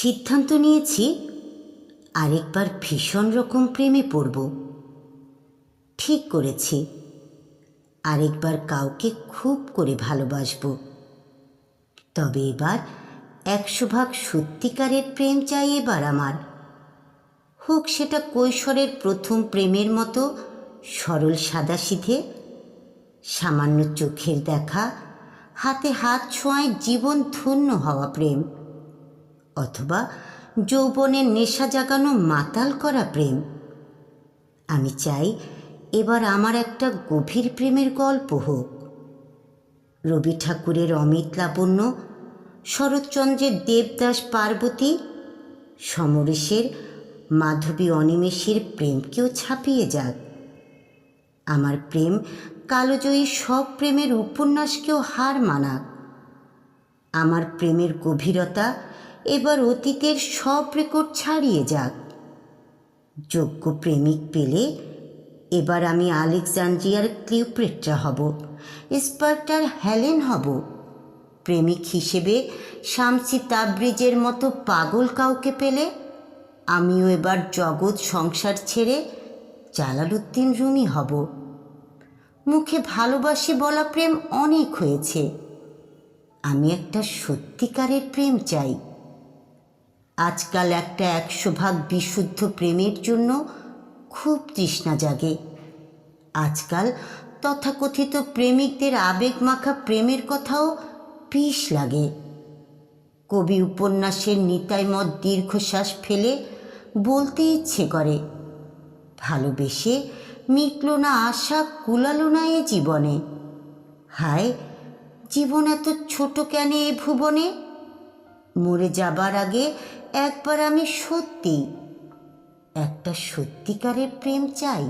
সিদ্ধান্ত নিয়েছি, আরেকবার ভীষণ রকম প্রেমে পড়ব। ঠিক করেছি। আরেকবার কাউকে খুব করে ভালোবাসবো। তবে এবার একশো ভাগ সত্যিকারের প্রেম চাই এবার আমার। হোক সেটা কৈশোরের প্রথম প্রেমের মতো সরল সাদাসিধে, সামান্য চোখের দেখা, হাতে হাত ছোঁয়ায় জীবন ধন্য হওয়া প্রেম। অথবা যৌবনের নেশা জাগানো মাতাল করা প্রেম। আমি চাই এবার আমার একটা গভীর প্রেমের গল্প হোক। রবি ঠাকুরের অমিত লাবণ্য, শরৎচন্দ্রের দেবদাস পার্বতী, সমরেশের মাধবী অনিমেষের প্রেমকেও ছাপিয়ে যাক। আমার প্রেম কালোজয়ী সব প্রেমের উপন্যাসকেও হার মানাক। আমার প্রেমের গভীরতা এবার অতীতের সব রেকর্ড ছাড়িয়ে যাক। যোগ্য প্রেমিক পেলে এবার আমি আলেকজান্দ্রিয়ার ক্লিওপ্রেট্রা হব, স্পার্টার হেলেন হব। প্রেমিক হিসেবে শামসি তাবরিজের মতো পাগল কাউকে পেলে আমিও এবার জগৎ সংসার ছেড়ে জালালুদ্দিন রুমি হব। মুখে ভালোবাসি বলা প্রেম অনেক হয়েছে। আমি একটা সত্যিকারের প্রেম চাই। আজকাল একটা একশো ভাগ বিশুদ্ধ প্রেমের জন্য খুব তৃষ্ণা জাগে। আজকাল তথাকথিত প্রেমিকদের আবেগ মাখা প্রেমের কথাও বিষ লাগে। কবি উপন্যাসের নিতাই মত দীর্ঘশ্বাস ফেলে বলতে ইচ্ছে করে, ভালোবেসে মিটল না আশা কুলালো না এ জীবনে। হায়, জীবন এত ছোট কেন এ ভুবনে? মরে যাবার আগে একবার আমি সত্যি একটা সত্যিকারের প্রেম চাই।